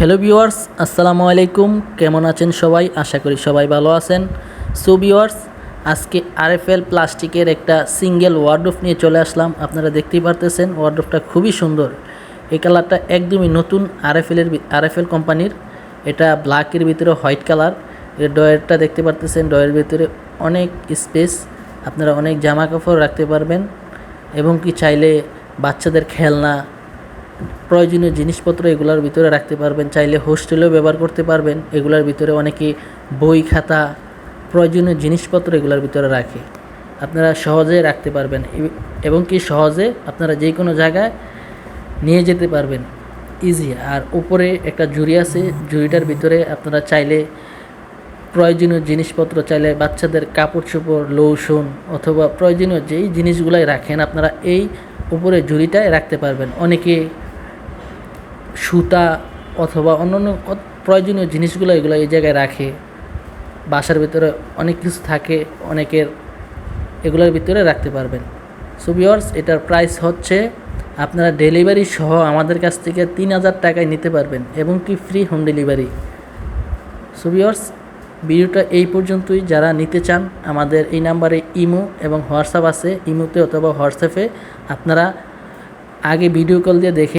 Hello viewers, আসসালামু আলাইকুম। কেমন আছেন সবাই? আশা করি সবাই ভালো আছেন। সো ভিউয়ার্স, আজকে আরএফএল প্লাস্টিকের একটা সিঙ্গেল ওয়ার্ডরোব নিয়ে চলে আসলাম। আপনারা দেখতেই পারতেছেন, ওয়ার্ডরোবটা খুবই সুন্দর। এই কালারটা একদমই নতুন আরএফএলের আরএফএল কোম্পানির। এটা ব্ল্যাকের ভিতরে হোয়াইট কালার। এর ডয়েরটা দেখতে পারতেছেন ডয়ের ভিতরে অনেক স্পেস। আপনারা অনেক জামা কাপড় রাখতে পারবেন। এবং কি চাইলে বাচ্চাদের খেলনা প্রয়োজনীয় জিনিসপত্র এগুলোর ভিতরে রাখতে পারবেন, চাইলে হোস্টেলেও ব্যবহার করতে পারবেন। এগুলোর ভিতরে অনেকে বই, খাতা, প্রয়োজনীয় জিনিসপত্র এগুলোর ভিতরে রাখে। আপনারা সহজে রাখতে পারবেন এবং কি সহজে? আপনারা যে কোনো জায়গায় নিয়ে যেতে পারবেন। ইজি। আর উপরে একটা জুড়ি আছে জুড়িটার ভিতরে আপনারা চাইলে প্রয়োজনীয় জিনিসপত্র, চাইলে বাচ্চাদের কাপড় চোপড় লৌসুন অথবা প্রয়োজনীয় যেই জিনিসগুলাই রাখেন, আপনারা এই উপরে ঝুড়িটায় রাখতে পারবেন। অনেকে সুতা অথবা অন্যান্য প্রয়োজনীয় জিনিসগুলো এগুলো এই জায়গায় রাখে। বাসার ভিতরে অনেক কিছু থাকে, অনেকের এগুলোর ভিতরে রাখতে পারবেন। সো ভিওর্স এটার প্রাইস হচ্ছে আপনারা ডেলিভারি সহ আমাদের কাছ থেকে তিন হাজার টাকায় নিতে পারবেন এবং কি ফ্রি হোম ডেলিভারি সো ভিওর্স ভিডিওটা এই পর্যন্তই। যারা নিতে চান, আমাদের এই নাম্বারে ইমো এবং হোয়াটসঅ্যাপ আছে। ইমোতে অথবা হোয়াটসঅ্যাপে আপনারা আগে ভিডিও কল দিয়ে দেখে